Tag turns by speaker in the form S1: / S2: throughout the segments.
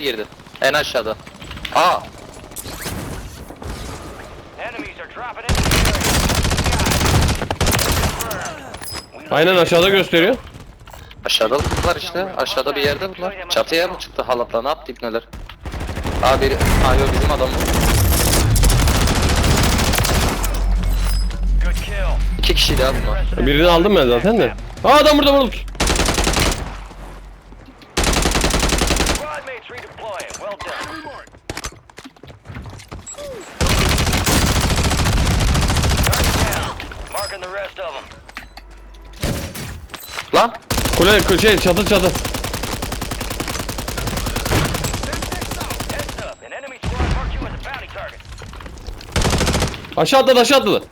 S1: girdi. En aşağıda. Aa.
S2: Aynen aşağıda gösteriyor.
S1: Aşağıda bunlar işte. Aşağıda bir yerde bunlar. Çatıya mı çıktı halatla ne yaptı ipneler? Aa biri. Aa yok bizim adam bu.
S3: Good kill.
S1: İki kişiydi abi bunlar.
S2: Birini aldım ben zaten de. Aa adam burada burada.
S3: Squad mates redeploying. Well done. Target down. Marking the rest of them.
S1: Lan.
S2: Kule kule- şey çatı çatı. Aşağı atladı aşağı atladı.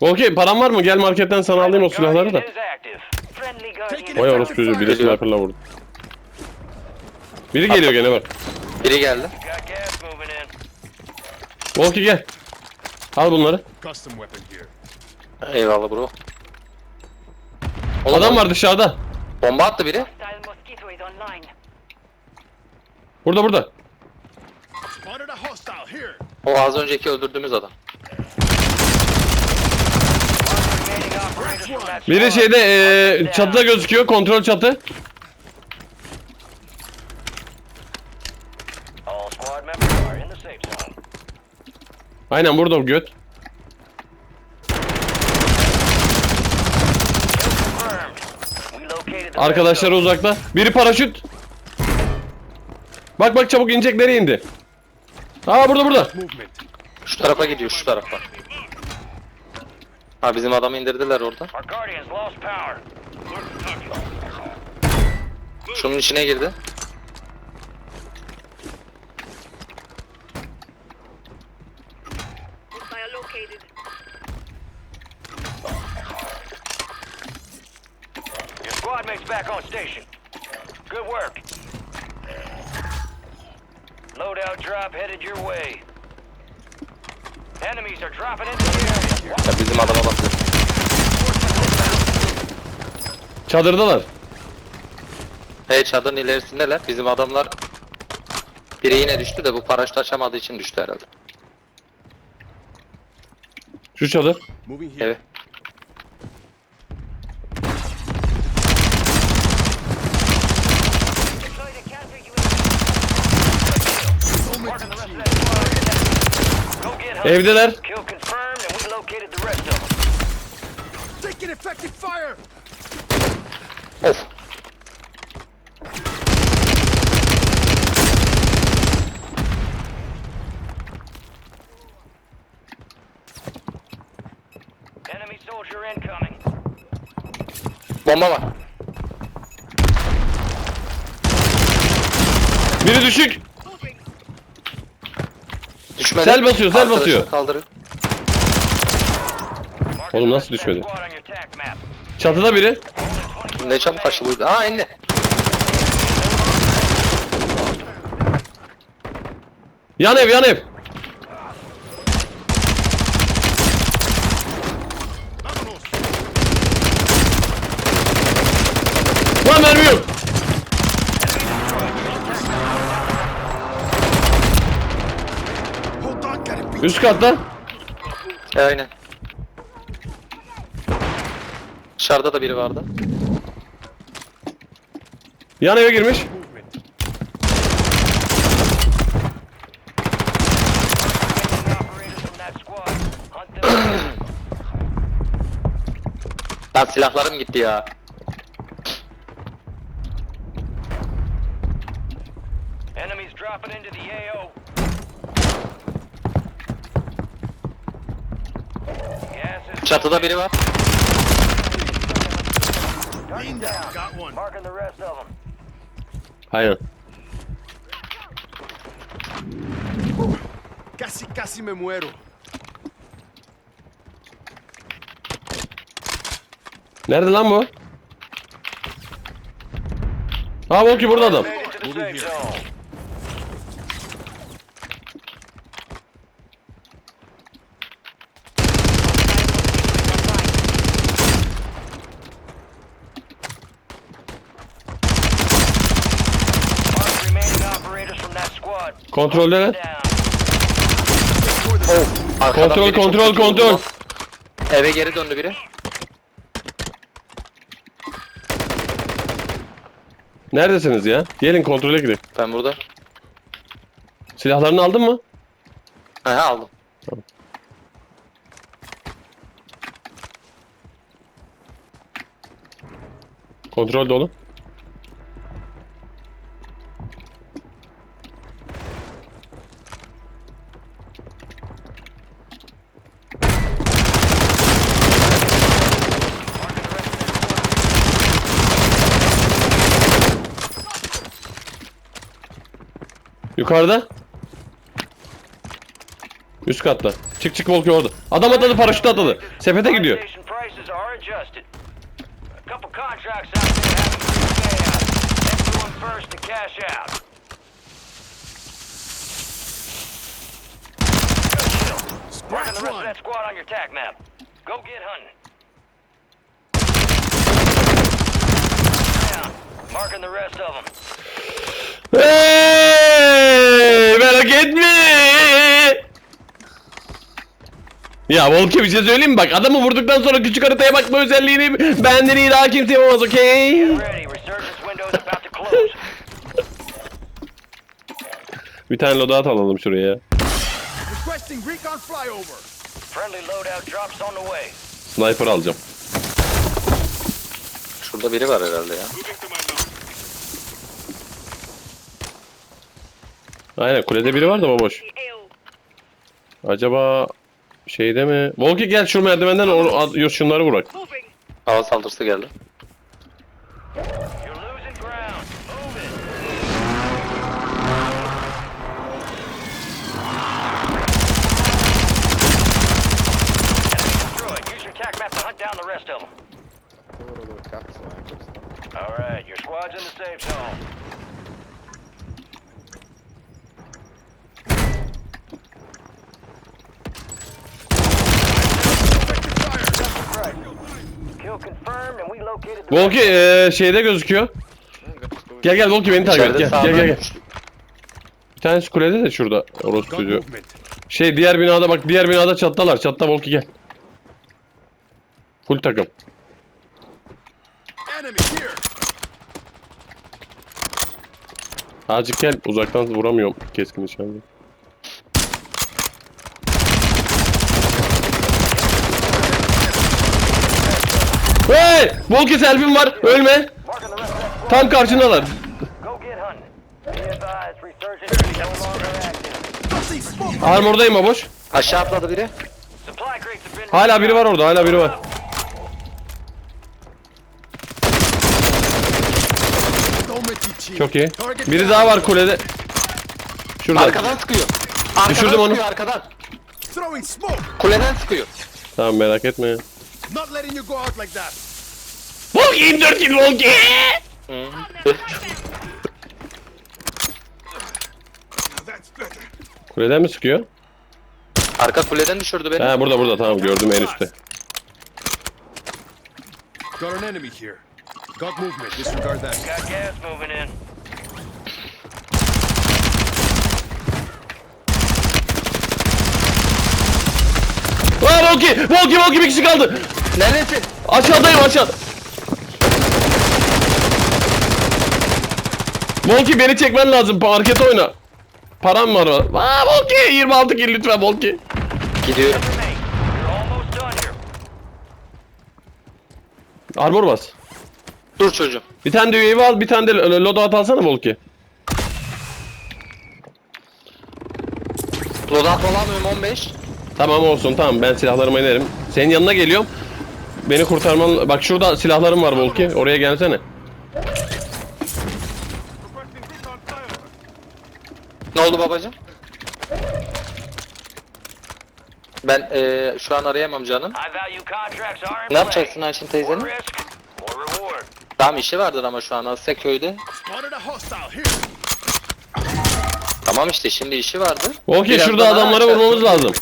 S2: Okey param var mı? Gel marketten sana alayım o silahları da. Vay orospu çocuğu biri sniperla vurdu. Biri geliyor gene bak.
S1: Biri geldi.
S2: Volki gel. Al bunları.
S1: Eyvallah bro. Oğlum,
S2: Adam var dışarıda.
S1: Bomba attı biri.
S2: Burada burada.
S1: O az önceki öldürdüğümüz adam.
S2: Biri şeyde eee çatıda gözüküyor. Kontrol çatı. Aynen burada o göt. Arkadaşları uzakta. Biri paraşüt. Bak bak çabuk inecek nereye indi? Aa burada burada.
S1: Şu tarafa gidiyor şu tarafa. Ha bizim adamı indirdiler orada. Şunun içine girdi.
S4: Hostile located.
S3: Your squad mates back on station. Good work. Loadout drop headed your way. Enemies are dropping into the area.
S1: Ya bizim adama bakıyor.
S2: Çadırdalar.
S1: Hey çadırın ilerisindeler. Bizim adamlar biri yine düştü de bu paraşüt açamadığı için düştü herhalde.
S2: Şu çadır.
S5: Moving here.
S1: Evet.
S4: Deploy the counter UAV.
S3: Marking the rest of that squad. Go get hunted.
S2: Evdeler.
S3: Kill confirmed, and we located the rest of them.
S5: Taking effective fire.
S1: Of.
S3: Enemy soldier incoming.
S1: Bomba var.
S2: Biri düşük.
S1: Düşmedi.
S2: Sel basıyor, sel
S1: Arkadaşını
S2: basıyor.
S3: Marking
S2: Oğlum nasıl düşmedi? Çatıda biri.
S1: Ne çabuk buydu. Aa indi.
S2: Yan ev yan ev. Lan mermi yok. Üst katta.
S1: E, aynen. Dışarıda da biri vardı.
S2: Yan eve girmiş.
S1: Lan silahlarım gitti ya.
S3: Enemies dropping into the AO. Gas is
S1: Çatıda biri var.
S5: Lean down. Got one.
S3: marking the rest of them.
S2: Aynen.
S5: Casi, casi me muero.
S2: Nerede lan bu? Ha Volki burada adam.
S3: Made it to the safe zone. Mark remaining operators from that
S2: Kontrolde.
S3: Down.
S1: Arkadan
S2: Kontrol,
S1: biri çok
S2: kontrol,
S1: kötü vurdu
S2: kontrol.
S1: lan. Eve geri döndü biri.
S2: Neredesiniz ya? Gelin kontrole gidelim.
S1: Ben burada.
S2: Silahlarını aldın mı?
S1: He aldım.
S2: Kontrol dolu. Yukarıda. Üst katta. Çık çık Volki orada. Adam atladı paraşüt atladı. Sepete gidiyor.
S3: Marking the rest of them.
S2: Hey, merak etme. Ya Volki bir şey söyleyeyim mi? Bak adamı vurduktan sonra küçük haritaya bakma özelliğini benden iyi daha kimse yapamaz okey?
S3: Get ready. Resurgence window's about to close.
S2: Bir tane loadout alalım şuraya.
S5: Requesting recon flyover.
S3: Friendly loadout drops on the way.
S2: Sniper alacağım.
S1: Şurada biri var herhalde ya.
S2: Aynen kulede biri var da baboş. Acaba şeyde mi? Volki gel şu merdivenden or- şunları vurak.
S4: Moving.
S1: Hava saldırısı geldi.
S3: All right, your squad's in the safe zone. Right. Kill confirmed and we located the
S2: Volki eee, şeyde gözüküyor. Gel gel Volki beni takip et
S1: İçeride
S2: gel gel gel. gel. Bir tanesi kulede de şurada orospu çocuğu. Şey diğer binada bak diğer binada çattalar. Çatta Volki gel. Full takım. Azıcık gel uzaktan vuramıyorum keskin nişanlı. Hey! Volki selfie'm var. Ölme.
S3: Marking the rest of that squad.
S2: Tam karşındalar.
S3: Go get hunting. Be advised, resurgence is no longer active.
S5: I see smoke.
S2: Armordayım baboş.
S1: Aşağı atladı biri.
S2: Hala biri var orada. Hala biri var. Çok iyi. Biri daha var kulede. Şurada.
S1: Arkadan sıkıyor. Arkadan
S2: Düşürdüm onu.
S1: arkadan. Kuleden sıkıyor.
S2: Tamam merak etme.
S5: Not letting you go out like that.
S2: Volki 24 kill Volki.
S5: Now that's better.
S2: Kuleden mi sıkıyor?
S1: Arka kuleden düşürdü beni.
S2: Ha burada burada tamam gördüm en üstte.
S5: Got an enemy here. Got movement. Disregard that.
S3: Got gas moving in.
S2: Aa Volki! Volki Volki bir kişi kaldı.
S1: Neredesin?
S2: Aşağıdayım aşağı. Volki beni çekmen lazım. Market oyna. Param var. Aa Volki 26 kill lütfen Volki.
S1: Gidiyorum.
S2: Armor bas.
S1: Dur çocuğum.
S2: Bir tane de UAV al, bir tane de lo- loadout alsana Volki.
S1: Loadout olamıyorum 15.
S2: Tamam olsun tamam ben silahlarıma inerim. Senin yanına geliyorum. Beni kurtarman... Bak şurada silahlarım var Volki. Oraya gelsene.
S1: Ne oldu babacım? Ben eee şu an arayamam canım.
S3: High value contracts are in
S1: Ne yapacaksın Ayşin
S3: play.
S1: teyzenin?
S3: More risk, More reward.
S1: Tamam işi vardır ama şu an Asya köyde.
S5: Spotted a hostile here.
S1: Tamam işte şimdi işi vardır.
S2: Okey
S1: Biraz
S2: şurada
S1: daha
S2: adamlara vurmamız lazım.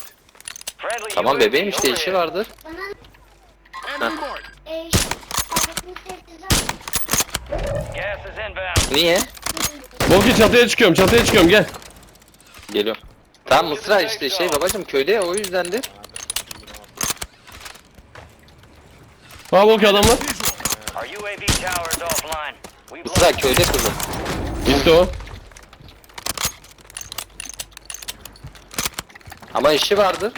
S3: Friendly
S1: Tamam
S3: UAV
S1: bebeğim işte işi
S3: overhead.
S1: vardır.
S5: Enemy mark.
S3: Gas is inbound.
S1: Niye?
S2: Volki çatıya çıkıyorum çatıya çıkıyorum gel.
S1: Geliyorum. Tamam Mısra işte şey babacım köyde ya o yüzdendir.
S2: Ha Volki adam var.
S3: Our UAV tower is offline. We've
S1: Mısra
S3: lost
S1: köyde kızım.
S2: Gitti o.
S1: Ama işi vardır.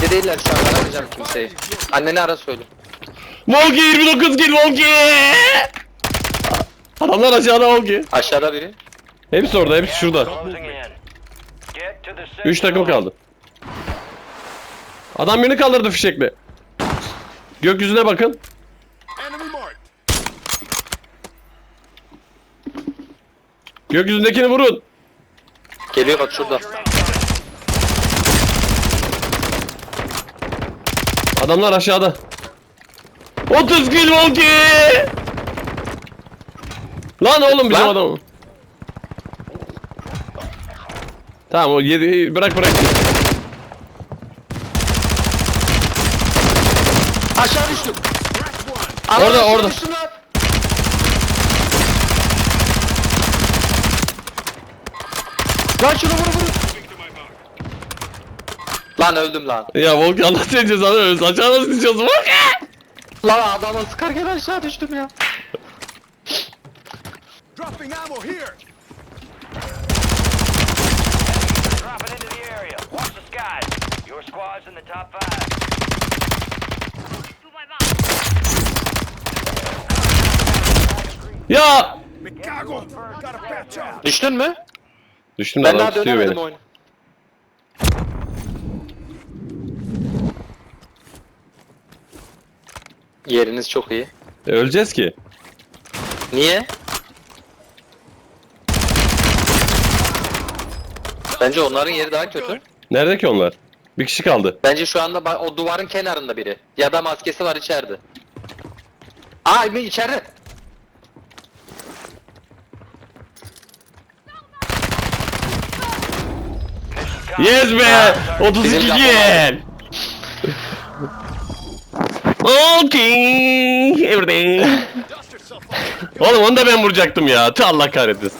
S1: Evde değiller şu an aramayacağım kimseyi. Anneni ara söyle.
S2: Volki 29 kill Volki. Adamlar aşağıda Volki.
S1: Aşağıda biri.
S2: Hepsi orada hepsi şurada.
S3: closing in. Get to the safe
S2: 3 takım kaldı. Adam birini kaldırdı fişekle. Gökyüzüne bakın. Gökyüzündekini vurun.
S1: Geliyor bak şurada.
S3: You're incoming.
S2: Adamlar aşağıda. 30 kill Volki. Lan oğlum bizim
S1: Lan.
S2: adam. Tamam o yedi bırak bırak.
S1: Aşağı düştüm. Ana,
S2: Orada,
S1: aşağı
S2: orada.
S1: düştüm lan. Lan şunu vur vur. Lan öldüm lan.
S2: Ya Volki Allah seni cezanı versin. Aşağı nasıl düşüyorsun Volki?
S1: Lan adamı sıkarken aşağı düştüm ya.
S5: Dropping ammo here.
S3: Dropping into the area. Watch the skies. Your squad's in the top five.
S2: Ya.
S5: Chicago. Gotta patch up.
S1: Düştün mü?
S2: Düştüm
S1: Ben
S2: adam
S1: daha
S2: tutuyor
S1: dönemedim
S2: beni.
S1: oyunu. Yeriniz çok iyi.
S2: E, öleceğiz ki.
S1: Niye? Bence onların yeri daha kötü.
S2: Nerede ki onlar? Bir kişi kaldı.
S1: Bence şu anda ba- o duvarın kenarında biri. Ya da maskesi var içeride. Aa mi içeride.
S2: Yes be! 32
S1: Bizim!
S2: Okay, everything. Oğlum onu da ben vuracaktım ya. Allah kahretsin.